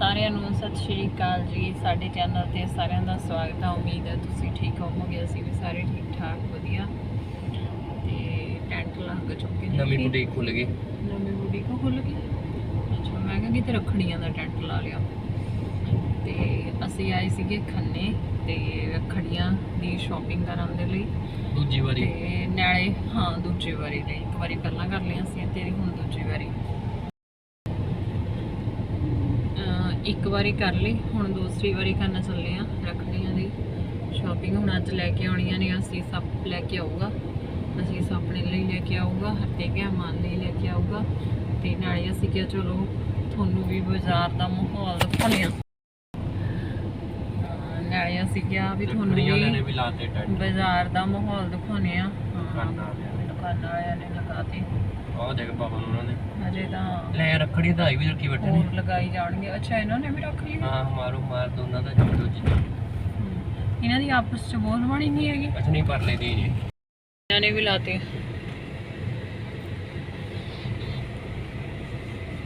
ਸਾਰਿਆਂ ਨੂੰ ਸਤਿ ਸ਼੍ਰੀ ਅਕਾਲ ਜੀ ਸਾਡੇ ਚੈਨਲ ਤੇ ਸਾਰਿਆਂ ਦਾ ਸਵਾਗਤ ਹੈ ਉਮੀਦ ਹੈ ਤੁਸੀਂ ਠੀਕ ਹੋਵੋਗੇ ਅਸੀਂ ਵੀ ਸਾਰੇ ਠੀਕ ਠਾਕ ਵਧੀਆ। ਤੇ ਟੈਂਟ ਲੱਗ ਚੁੱਕੇ ਨੇ ਨਵੀਂ ਬੁਟੀਕ ਖੁੱਲ ਗਈ। ਨਵੀਂ ਬੁਟੀਕ ਖੁੱਲ ਗਈ? ਅੱਛਾ ਮੈਂ ਕਿਹਾ ਕਿਤੇ ਰੱਖੜੀਆਂ ਦਾ ਟੈਂਟ ਲਾ ਲਿਆ। ਤੇ ਅਸੀਂ ਆਏ ਸੀਗੇ ਖੰਨੇ ਤੇ ਰੱਖੜੀਆਂ ਦੀ ਸ਼ਾਪਿੰਗ ਕਰਨ ਦੇ ਲਈ। ਦੂਜੀ ਵਾਰੀ। ਤੇ ਨਾਲੇ ਹਾਂ ਦੂਜੀ ਵਾਰੀ ਲਈ ਇੱਕ ਵਾਰੀ ਪਹਿਲਾਂ ਕਰ ਲਿਆ ਸੀ ਤੇ ਹੁਣ ਦੂਜੀ ਵਾਰੀ। ਇੱਕ ਵਾਰੀ ਕਰ ਲਈ ਹੁਣ ਦੂਸਰੀ ਵਾਰੀ ਕਰਨ ਚੱਲੇ ਆ ਰੱਖੜੀਆਂ ਦੀ ਸ਼ਾਪਿੰਗ ਹੁਣ ਅੱਜ ਲੈ ਕੇ ਆਉਣੀਆਂ ਨੇ ਅਸੀਂ ਸਭ ਲੈ ਕੇ ਆਊਗਾ। ਅਸੀਂ ਸਭ ਆਪਣੇ ਲਈ ਲੈ ਕੇ ਆਊਗਾ ਹੱਟੇ ਗਿਆ ਮਾਨ ਲਈ ਲੈ ਕੇ ਆਊਗਾ। ਤੇ ਨਾਲੇ ਅਸੀਂ ਕਿਹਾ ਚਲੋ ਤੁਹਾਨੂੰ ਵੀ ਬਾਜ਼ਾਰ ਦਾ ਮਾਹੌਲ ਦਿਖਾਉਂਦੇ ਆ। ਨਾਲੇ ਅਸੀਂ ਕਿਹਾ ਵੀ ਤੁਹਾਨੂੰ ਵੀ ਬਾਜ਼ਾਰ ਦਾ ਮਾਹੌਲ ਦਿਖਾਉਣੇ ਆ। ਦੁਕਾਨਾਂ ਵਾਲਿਆਂ ਨੇ ਲਗਾਤੇ। ਆਹ ਦੇਖ ਪਾਪਾ ਨੂੰ ਉਹਨਾਂ ਨੇ। ਹਜੇ ਤਾਂ ਲੈ ਰੱਖੜੀ ਤਾਂ ਆਈ ਵੀ ਰੱਖੀ ਬੈਠੇ ਨੇ। ਹੋਰ ਲਗਾਈ ਜਾਣਗੇ ਅੱਛਾ ਇਹਨਾਂ ਨੇ ਵੀ ਰੱਖ ਲਈ ਹਾਂ ਮਾਰੋ ਮਾਰ ਦੋਨਾਂ ਦਾ ਜੋੜ ਦੋ ਚੀਜ਼ਾਂ ਹਮ, ਇਹਨਾਂ ਦੀ ਆਪਸ ਚ ਬਹੁਤ ਬਣੀ ਨਹੀਂ ਹੈਗੀ। ਅੱਛਾ ਨਹੀਂ ਪਰ ਲਈ ਦੀ ਜੀ। ਇਹਨਾਂ ਨੇ ਵੀ ਲਾਤੇ।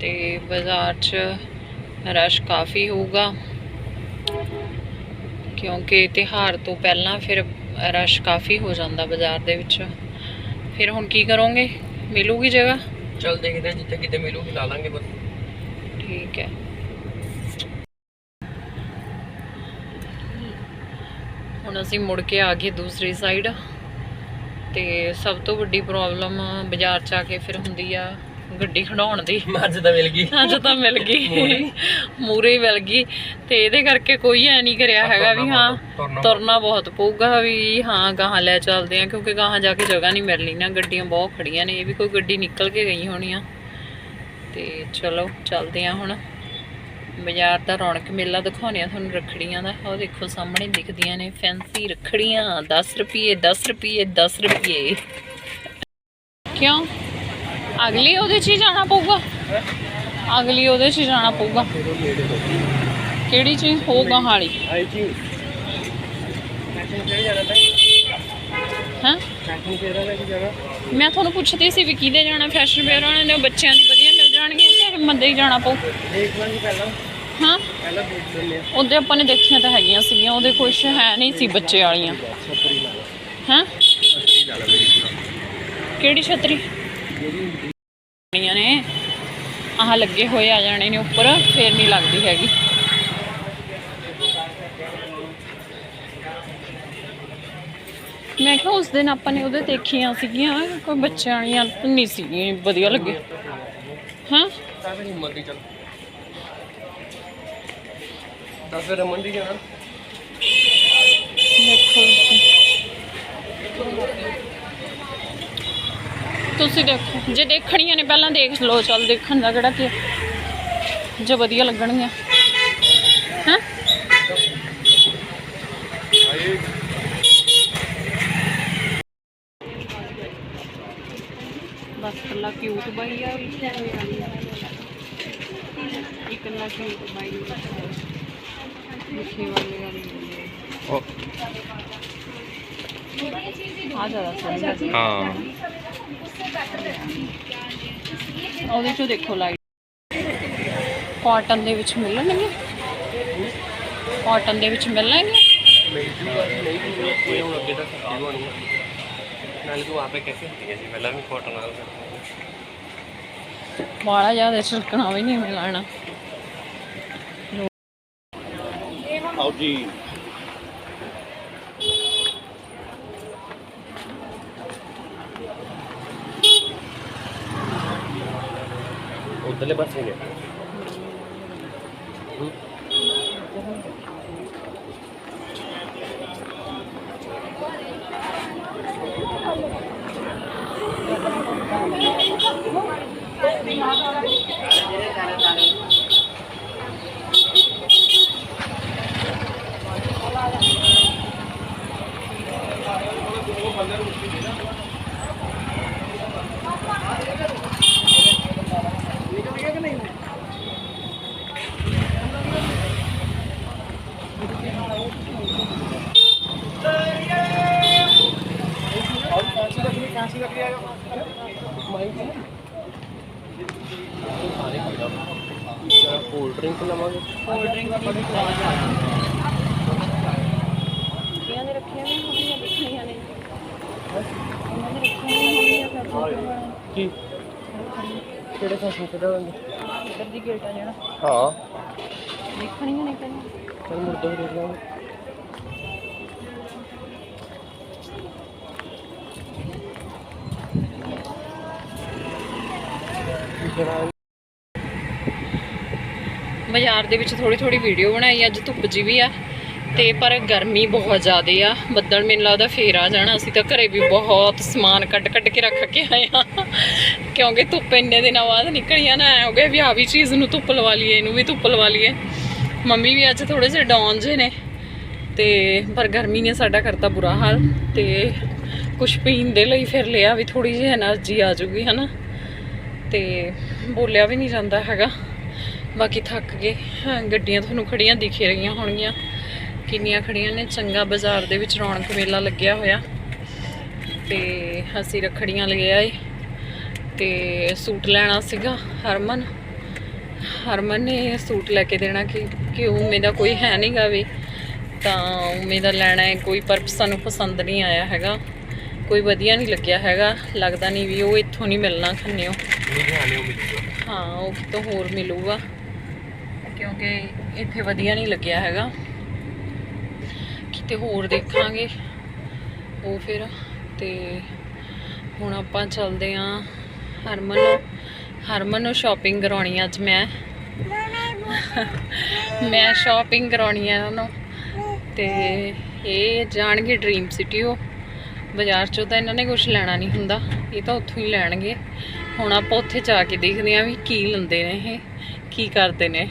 ਤੇ ਬਾਜ਼ਾਰ 'ਚ ਰਸ਼ ਕਾਫੀ ਹੋਊਗਾ। ਕਿਉਂਕਿ ਤਿਹਾਰ ਤੋਂ ਪਹਿਲਾਂ ਫਿਰ ਰਸ਼ ਕਾਫੀ ਹੋ ਜਾਂਦਾ ਬਾਜ਼ਾਰ ਦੇ ਵਿੱਚ। ਫਿਰ ਹੁਣ ਕੀ ਕਰੋਗੇ? ਮਿਲੂਗੀ ਜਗ੍ਹਾ? ਚੱਲ ਦੇਖਦੇ ਹਾਂ ਜਿੱਥੇ ਕਿਤੇ ਮਿਲੂਗੀ ਲਾ ਲਾਂਗੇ ਬਸ ਠੀਕ ਹੈ। ਹੁਣ ਅਸੀਂ ਮੁੜ ਕੇ ਆ ਗਏ ਦੂਸਰੀ ਸਾਈਡ ਤੇ ਸਭ ਤੋਂ ਵੱਡੀ ਪ੍ਰੋਬਲਮ ਬਾਜ਼ਾਰ ਚ ਆ ਕੇ ਫਿਰ ਹੁੰਦੀ ਆ ਗੱਡੀ ਖੜਾਉਣ ਦੀ। ਮੱਝ ਤਾਂ ਮਿਲ ਗਈ। ਅੱਜ ਤਾਂ ਮਿਲ ਗਈ। ਮੂਰੇ ਮਿਲ ਗਈ ਤੇ ਇਹਦੇ ਕਰਕੇ ਕੋਈ ਐ ਨਹੀਂ ਕਰਿਆ ਹੈਗਾ ਵੀ ਹਾਂ ਤੁਰਨਾ ਬਹੁਤ। ਪਊਗਾ ਵੀ ਹਾਂ ਗਾਹਾਂ ਲੈ ਚੱਲਦੇ ਆ ਕਿਉਂਕਿ ਗਾਹਾਂ ਜਾ ਕੇ ਜਗ੍ਹਾ ਨਹੀਂ ਮਿਲਣੀ ਨਾ ਗੱਡੀਆਂ ਬਹੁਤ ਖੜੀਆਂ ਨੇ ਇਹ ਵੀ ਕੋਈ ਗੱਡੀ ਨਿਕਲ ਕੇ ਗਈ ਹੋਣੀ ਆ। ਤੇ ਚਲੋ ਚੱਲਦੇ ਆ ਹੁਣ। ਬਾਜ਼ਾਰ ਦਾ ਰੌਣਕ ਮੇਲਾ ਦਿਖਾਉਂਦੇ ਆ ਤੁਹਾਨੂੰ ਰੱਖੜੀਆਂ ਦਾ। ਉਹ ਦੇਖੋ ਸਾਹਮਣੇ ਦਿਖਦੀਆਂ ਨੇ ਫੈਂਸੀ ਰੱਖੜੀਆਂ 10 ਰੁਪਏ 10 ਰੁਪਏ 10 ਰੁਪਏ। ਕਿਉਂ? ਅਗਲੀ ਉਹਦੇ 'ਚ ਹੀ ਜਾਣਾ ਪਊਗਾ? ਅਗਲੀ ਉਹਦੇ 'ਚ ਜਾਣਾ ਪਊਗਾ। ਕਿਹੜੀ ਚੀਜ਼ ਹੋਊਗਾ ਹਾਲੀ? ਆਈ ਹਾਂ? ਮੈਂ ਤੁਹਾਨੂੰ ਪੁੱਛਦੀ ਸੀ ਵੀ ਕਿਹਦੇ ਜਾਣਾ ਫੈਸ਼ਨ ਵੇਅਰ ਵਾਲਿਆਂ ਦੇ ਬੱਚਿਆਂ ਦੀ ਵਧੀਆ ਮਿਲ ਜਾਣਗੀਆਂ ਤੇ ਮੰਦੇ ਹੀ ਜਾਣਾ ਪਊ? ਦੇਖ ਲਾਂਗੇ ਪਹਿਲਾਂ ਹਾਂ? ਉਹਦੇ ਆਪਾਂ ਨੇ ਦੇਖੀਆਂ ਤਾਂ ਹੈਗੀਆਂ ਸੀਗੀਆਂ ਉਹਦੇ ਕੁਛ ਹੈ ਨਹੀਂ ਸੀ ਬੱਚੇ ਵਾਲੀਆਂ। ਹਾਂ? ਕਿਹੜੀ ਛਤਰੀ? ਨੇ ਆਹ ਲੱਗੇ ਹੋਏ ਆ ਜਾਣੇ ਨੇ ਉੱਪਰ ਫੇਰ ਨਹੀਂ ਲੱਗਦੀ ਹੈਗੀ। ਮੈਂ ਕਿਹਾ ਉਸ ਦਿਨ ਆਪਾਂ ਨੇ ਉਹਦੇ ਦੇਖੀਆਂ ਸੀਗੀਆਂ ਕੋਈ ਬੱਚਿਆਂ ਵਾਲੀਆਂ ਨਹੀਂ ਸੀਗੀਆਂ ਵਧੀਆ ਲੱਗੇ। ਹਾਂ? ਤਾਂ ਫਿਰ ਹਿੰਮਤ ਦੀ ਚੱਲ। ਤਾਂ ਫਿਰ ਰਮਨ ਦੀ ਜਾਣਾ। ਦੇਖੋ। ਤੁਸੀਂ ਦੇਖੋ ਜੇ ਦੇਖਣੀਆਂ ਨੇ ਪਹਿਲਾਂ ਦੇਖ ਲਓ ਚੱਲ ਦੇਖਣ ਦਾ ਕਿਹੜਾ ਕੀ ਜੇ ਵਧੀਆ ਲੱਗਣਗੀਆਂ। ਹਾਂ? ਬਸ ਕੱਲਾ ਕਿਊਟ ਬਾਈ ਆ। ਇੱਕ ਕੱਲਾ ਕਿਊਟ ਬਾਈ ਲਿਖੇ ਵਾਲੇ ਉਹ। ਆ ਜ਼ਿਆਦਾ ਸੋਹਣੀ ਲੱਗਦੀ ਹੈ। ਹਾਂ ਉਹਦੇ ਚੋਂ ਦੇਖੋ ਲਾਈਟ ਕਾਟਨ ਦੇ ਵਿੱਚ ਮਿਲਣਗੇ? ਕਾਟਨ ਦੇ ਵਿੱਚ ਮਿਲਣਗੇ? ਮੇਰੀ ਜ਼ਿਆਦਾ ਛਿਲਕਣਾ ਵੀ ਨਹੀਂ ਮਿਲਣਾ। ਆਓ ਜੀ। ਉਧਰਲੇ ਪਾਸੇ ਨੇ ਹੂੰ। ਕੋਲਡ ਡਰਿੰਕ ਲਵਾਂਗੇ। ਕੋਲਡ ਡਰਿੰਕ ਵੀ ਇਹਨਾਂ ਦੇ ਰੱਖੀਆਂ ਵੀ ਹੋਣੀਆਂ ਦੇਖੀਆਂ ਨੇ। ਉਹਨਾਂ ਦੇ ਰੱਖੀਆਂ ਵੀ ਹੋਣੀਆਂ ਫਿਰ ਕੀ? ਕਿਹੜੇ ਫੈਸ਼ਨ ਕਢਾਵਾਂਗੇ ਇੱਧਰ ਦੀ ਗੇਟ ਆ ਜਿਹੜਾ। ਹਾਂ। ਦੇਖਣੀਆਂ ਨੇ ਪਹਿਲਾਂ। ਚਲ ਮੁਰਦਾ ਦੇਖ ਲਾਂਗੇ। ਜਰਾ ਬਾਜ਼ਾਰ ਦੇ ਵਿੱਚ ਥੋੜੀ ਥੋੜੀ ਵੀਡੀਓ ਬਣਾਈ, ਅੱਜ ਧੁੱਪ ਜੀ ਵੀ ਆ ਤੇ ਪਰ ਗਰਮੀ ਬਹੁਤ ਜ਼ਿਆਦਾ ਆ। ਬੱਦਲ ਮੈਨੂੰ ਲੱਗਦਾ ਫੇਰ ਆ ਜਾਣਾ। ਅਸੀਂ ਤਾਂ ਘਰੇ ਵੀ ਬਹੁਤ ਸਮਾਨ ਕੱਢ ਕੱਢ ਕੇ ਰੱਖ ਕੇ ਆਏ ਆ ਕਿਉਂਕਿ ਧੁੱਪ ਇੰਨੇ ਦਿਨਾਂ ਬਾਅਦ ਨਿਕਲੀਆਂ ਨਾ, ਐ ਹੋ ਵੀ ਆ ਵੀ ਚੀਜ਼ ਨੂੰ ਧੁੱਪ ਲਵਾ ਲਈਏ, ਇਹਨੂੰ ਵੀ ਧੁੱਪ ਲਵਾ ਲਈਏ। ਮੰਮੀ ਵੀ ਅੱਜ ਥੋੜੇ ਜਿਹਾ ਡਾਊਨ ਜੇ ਨੇ ਤੇ ਪਰ ਗਰਮੀ ਨੇ ਸਾਡਾ ਕਰਤਾ ਬੁਰਾ ਹਾਲ ਤੇ ਕੁਛ ਪੀਣ ਦੇ ਲਈ ਫਿਰ ਲਿਆ ਵੀ ਥੋੜੀ ਜਿਹੀ એનર્ਜੀ ਆ ਜੂਗੀ, ਹਨਾ? ਤੇ ਬੋਲਿਆ ਵੀ ਨਹੀਂ ਜਾਂਦਾ ਹੈਗਾ। ਬਾਕੀ ਥੱਕ ਗਏ। ਗੱਡੀਆਂ ਤੁਹਾਨੂੰ ਖੜੀਆਂ ਦਿਖ ਰਹੀਆਂ ਹੋਣਗੀਆਂ। ਕਿੰਨੀਆਂ ਖੜੀਆਂ ਨੇ? ਚੰਗਾ ਬਾਜ਼ਾਰ ਦੇ ਵਿੱਚ ਰੌਣਕ ਮੇਲਾ ਲੱਗਿਆ ਹੋਇਆ। ਤੇ ਅਸੀਂ ਰੱਖੜੀਆਂ ਲੈ ਆਏ। ਤੇ ਸੂਟ ਲੈਣਾ ਸੀਗਾ ਹਰਮਨ। ਹਰਮਨ ਨੇ ਸੂਟ ਲੈ ਕੇ ਦੇਣਾ ਕਿ ਕਿ ਉਵੇਂ ਦਾ ਕੋਈ ਹੈ ਨਹੀਂਗਾ ਵੀ। ਤਾਂ ਉਵੇਂ ਦਾ ਲੈਣਾ ਹੈ। ਕੋਈ ਪਰ ਸਾਨੂੰ ਪਸੰਦ ਨਹੀਂ ਆਇਆ ਹੈਗਾ। ਕੋਈ ਵਧੀਆ ਨਹੀਂ ਲੱਗਿਆ ਹੈਗਾ। ਲੱਗਦਾ ਨਹੀਂ ਵੀ ਉਹ ਇੱਥੋਂ ਨਹੀਂ ਮਿਲਣਾ ਖੰਨਿਓ। ਹਾਂ ਉਹ ਕਿਤੋਂ ਹੋਰ ਮਿਲੂਗਾ। ਕਿਉਂਕਿ ਇੱਥੇ ਵਧੀਆ ਨਹੀਂ ਲੱਗਿਆ ਹੈਗਾ। ਕਿਤੇ ਹੋਰ ਦੇਖਾਂਗੇ। ਉਹ ਫਿਰ, ਤੇ ਹੁਣ ਆਪਾਂ ਚੱਲਦੇ ਆਂ ਹਰਮਨ ਨੂੰ। ਹਰਮਨ ਨੂੰ ਸ਼ਾਪਿੰਗ ਕਰਾਉਣੀ ਅੱਜ ਮੈਂ। ਮੈਂ ਸ਼ਾਪਿੰਗ ਕਰਾਉਣੀ ਹੈ ਉਹਨਾਂ। ਨੂੰ ਤੇ ਇਹ ਜਾਣਗੇ ਡ੍ਰੀਮ ਸਿਟੀ ਉਹ। ਬਾਜ਼ਾਰ ਚੋਂ ਤਾਂ ਇਹਨਾਂ ਨੇ ਕੁਝ ਲੈਣਾ ਨਹੀਂ ਹੁੰਦਾ। ਇਹ ਤਾਂ ਉੱਥੋਂ ਹੀ ਲੈਣਗੇ। ਹੁਣ ਆਪਾਂ ਉੱਥੇ ਜਾ ਕੇ ਦੇਖਦੇ ਆਂ ਵੀ ਕੀ ਲੈਂਦੇ ਨੇ ਇਹ, ਕੀ ਕਰਦੇ ਨੇ।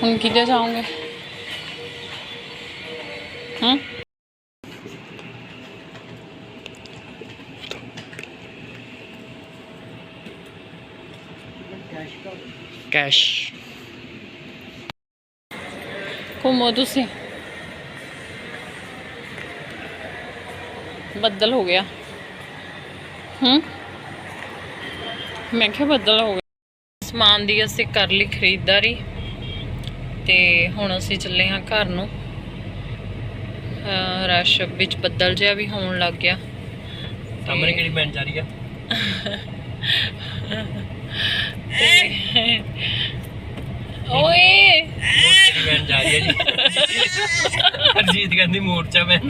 ਹੁਣ ਕਿੱਥੇ ਜਾਓਗੇ ਹਾਂ? ਕੈਸ਼। ਘੁੰਮੋ ਤੁਸੀਂ। ਬੱਦਲ ਹੋ ਗਿਆ। ਹੂੰ? ਮੈਂ ਕਿਹਾ ਬੱਦਲ ਹੋ ਗਿਆ। ਸਮਾਨ ਦੀ ਅਸੀਂ ਕਰ ਲਈ ਖਰੀਦਦਾਰੀ। ਤੇ ਹੁਣ ਅਸੀਂ ਚੱਲੇ ਹਾਂ ਘਰ ਨੂੰ। ਰਸ਼ ਵਿੱਚ ਬੱਦਲ ਜਿਹਾ ਵੀ ਹੋਣ ਲੱਗ ਗਿਆ। ਸਾਹਮਣੇ ਕਿਹੜੀ ਬੈਂਡ ਜਾ ਰਹੀ ਆ? ਓਏ। ਮੋਰਚੇ ਬੈਂਡ ਜਾ ਰਹੀ ਹੈ ਜੀ। ਹਰਜੀਤ ਕਹਿੰਦੀ ਮੋਰਚਾ ਬੈਂਡ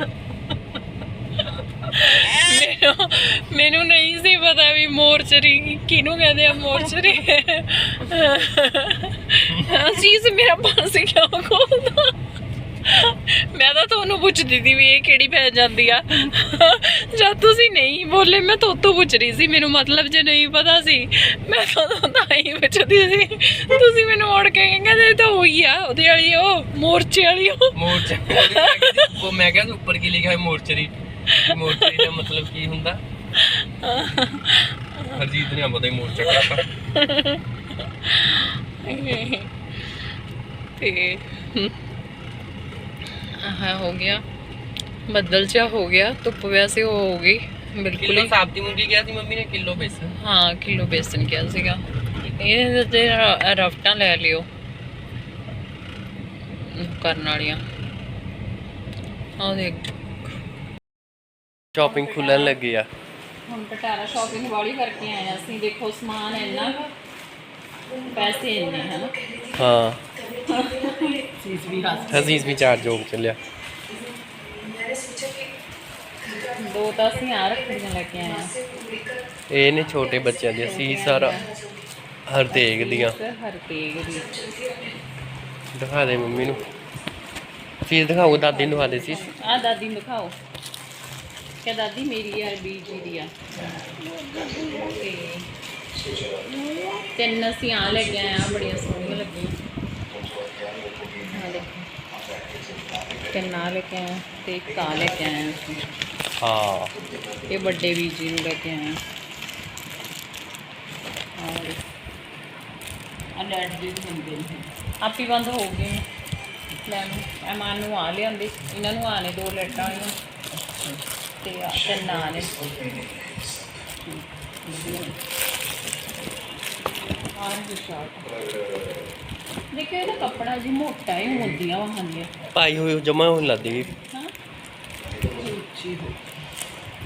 ਮੈਨੂੰ ਮੈਨੂੰ ਨਹੀਂ ਸੀ ਪਤਾ ਵੀ ਮੋਰਚਰੀ ਕਿਹਨੂੰ ਕਹਿੰਦੇ ਆ ਮੋਰਚਰੀ। ਅਸੀਸ ਮੇਰਾ ਪਰਸ ਕਿਉਂ ਖੋਲਦਾ? ਮੈਂ ਤਾਂ ਤੁਹਾਨੂੰ ਪੁੱਛਦੀ ਸੀ ਵੀ ਇਹ ਕਿਹੜੀ ਪੈ ਜਾਂਦੀ ਆ। ਜਦ ਤੁਸੀਂ ਨਹੀਂ ਬੋਲੇ ਮੈਂ ਤੋਂ ਪੁੱਛ ਰਹੀ ਸੀ ਮੈਨੂੰ ਮਤਲਬ ਜੇ ਨਹੀਂ ਪਤਾ ਸੀ ਮੈਂ ਤਾਂ ਤਾਂ ਹੀ ਪੁੱਛਦੀ ਸੀ। ਤੁਸੀਂ ਮੈਨੂੰ ਔੜ ਕੇ ਕਹਿੰਦੇ ਤਾਂ ਉਹੀ ਆ ਉਹਦੇ ਵਾਲੀ ਉਹ ਮੋਰਚੇ ਵਾਲੀ ਉਹ। ਮੋਰਚਾ ਉਹ ਮੈਂ ਕਿਹਾ ਤੂੰ ਉੱਪਰ ਕੀ ਲਿਖਿਆ ਹੈ ਮੋਰਚਰੀ। ਮੋਰਚਰੀ ਦਾ ਮਤਲਬ ਕੀ ਹੁੰਦਾ? ਹਰਜੀਤ ਨੇ ਪਤਾ ਹੀ ਮੋਰਚਾ ਕਰਤਾ। ਤੇ ਆਹ ਹੋ ਗਿਆ। ਬੱਦਲ ਜਿਹਾ ਹੋ ਗਿਆ ਧੁੱਪ ਵੈਸੇ ਉਹ ਹੋ ਗਈ। ਬਿਲਕੁਲ ਕਿਲੋ ਹੀ। ਸਾਬਤੀ ਮੂੰਗੀ ਕਿਹਾ ਸੀ ਮੰਮੀ ਨੇ ਕਿਲੋ ਬੇਸਨ। ਹਾਂ ਕਿਲੋ ਬੇਸਨ ਕਿਹਾ ਸੀਗਾ। ਇਹ ਤੇ ਰ- ਰਫਟਾਂ ਲੈ ਲਿਓ। ਕਰਨ ਵਾਲੀਆਂ। ਆਹ ਦੇਖ। ਸ਼ਾਪਿੰਗ ਖੁੱਲਣ ਲੱਗੀ ਆ। ਹੁਣ ਕਟਾਰਾ ਸ਼ਾਪਿੰਗ ਵਾਲੀ ਕਰਕੇ ਆਏ ਹਾਂ ਅਸੀਂ। ਦੇਖੋ ਸਮਾਨ ਇੰਨਾ ਪੈਸੇ ਇੰਨੇ ਹਨ। ਹਾਂ। ਚੀਜ਼ ਵੀ ਹੱਸ ਵੀ ਚਾਰ ਜੋਗ ਚੱਲਿਆ। ਦੋ ਤਾਂ ਅਸੀਂ ਆ ਰੱਖੜੀਆਂ ਲੈ ਕੇ ਆਏ ਹਾਂ ਇਹ ਨੇ ਛੋਟੇ ਬੱਚਿਆਂ ਦੇ ਅਸੀਂ ਸਾਰਾ ਹਰਤੇਗ ਦੀਆਂ। ਇੱਕ ਹਰਤੇਗ ਦੀ। ਦਿਖਾ ਦੇ ਮੰਮੀ ਨੂੰ। ਚੀਜ਼ ਦਿਖਾਓ ਦਾਦੀ ਨੂੰ ਦੇ ਸੀ। ਆ ਦਾਦੀ ਨੂੰ ਦਿਖਾਓ। ਕਿ ਦਾਦੀ ਮੇਰੀ ਆ ਬੀਜੀ ਦੀ ਆ। ਤੇ ਤਿੰਨ ਅਸੀਂ ਆ ਲੈ ਕੇ ਆਏ ਆ ਬੜੀਆਂ ਸੋਹਣੀਆਂ ਲੱਗੀਆਂ। ਦੇਖੋ। ਤਿੰਨ ਆ ਲੈ ਕੇ ਆਏ ਤੇ ਇੱਕ ਆ ਲੈ ਕੇ ਆਏ ਅਸੀਂ ਹਾਂ। ਇਹ ਵੱਡੇ ਵੀਰ ਜੀ ਨੂੰ ਲੈ ਕੇ ਆਏ ਆ ਲੈਟ ਵੀ ਹੁੰਦੇ ਨੇ। ਆਪੀ ਬੰਦ ਹੋ ਗਏ ਨੇ। ਲੈ ਨੂੰ ਐਮਾਨ ਨੂੰ ਆ ਲਿਆਂਦੇ। ਇਹਨਾਂ ਨੂੰ ਆਣੇ ਦੋ ਲੈਟਾਂ ਵਾਲੀਆਂ। ਤੇ ਆ ਤਿੰਨ ਆ ਨੇ। ਆਹ ਜੀ ਸ਼ਾਰਟ। ਦੇਖਿਓ ਇਹਦਾ ਕੱਪੜਾ ਜੀ ਮੋਟਾ ਹੀ ਹੁੰਦੀਆਂ ਵਹਾਂਦੀਆਂ ਭਾਈ ਹੋਏ ਜਮਾ ਹੋਣ ਲੱਗ ਗਈ। ਹਾਂ। ਉੱਚੀ ਹੋ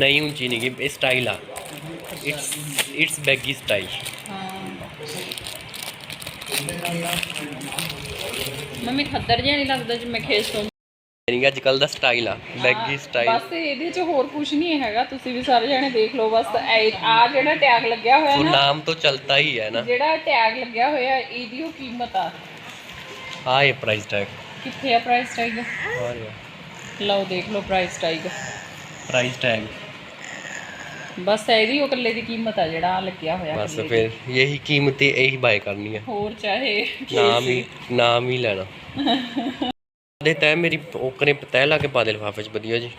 ਨਹੀਂ ਉੱਚੀ ਨਹੀਂ ਗੀ ਇਹ ਸਟਾਈਲ ਆ। ਇਟਸ ਇਟਸ ਬੈਗੀ ਸਟਾਈਲ ਹਾਂ। ਮੰਮੀ ਖੱਦਰ ਜਿਹਾ ਨਹੀਂ ਲੱਗਦਾ ਜਿਵੇਂ ਖੇਸ ਤੋਂ ਯਾਨੀ ਅੱਜ ਕੱਲ ਦਾ ਸਟਾਈਲ ਆ ਬੈਗੀ ਸਟਾਈਲ ਬਸ ਇਹਦੇ 'ਚ ਹੋਰ ਕੁਝ ਨਹੀਂ ਹੈਗਾ ਤੁਸੀਂ ਵੀ ਸਾਰੇ ਜਣੇ ਦੇਖ ਲਓ ਬਸ ਆ ਜਿਹੜਾ ਟੈਗ ਲੱਗਿਆ ਹੋਇਆ ਉਹ ਨਾ ਨਾਮ ਤੋਂ ਚਲਤਾ ਹੀ ਹੈ ਨਾ। ਜਿਹੜਾ ਟੈਗ ਲੱਗਿਆ ਹੋਇਆ ਇਹਦੀ ਉਹ ਕੀਮਤ ਆ। ਆ ਇਹ ਪ੍ਰਾਈਸ ਟੈਗ ਕਿੱਥੇ ਆ ਪ੍ਰਾਈਸ ਟੈਗ ਆ। ਰਿਹਾ ਲਓ ਦੇਖ ਲਓ ਪ੍ਰਾਈਸ ਟੈਗ ਪ੍ਰਾਈਸ ਟੈਗ ਬਸ ਇਹਦੀ ਉਹ ਇਕੱਲੇ ਦੀ ਕੀਮਤ ਆ ਜਿਹੜਾ ਆ ਲੱਗਿਆ ਹੋਇਆ ਬਸ ਇਕੱਲੇ ਦੀ। ਫਿਰ ਯਹੀ ਕੀਮਤ ਇਹੀ ਬਾਏ ਕਰਨੀ ਹੈ ਹੋਰ ਚਾਹੇ ਨਾਮ ਹੀ ਨਾਮ ਹੀ ਲੈਣਾ। ਦੇ ਤੈ ਮੇਰੀ ਉਹ ਕਰੇ ਤੈ ਲਾ ਕੇ ਪਾ ਦੇ ਲਿਫਾਫੇ ਚ ਵਧੀਆ ਜੀ।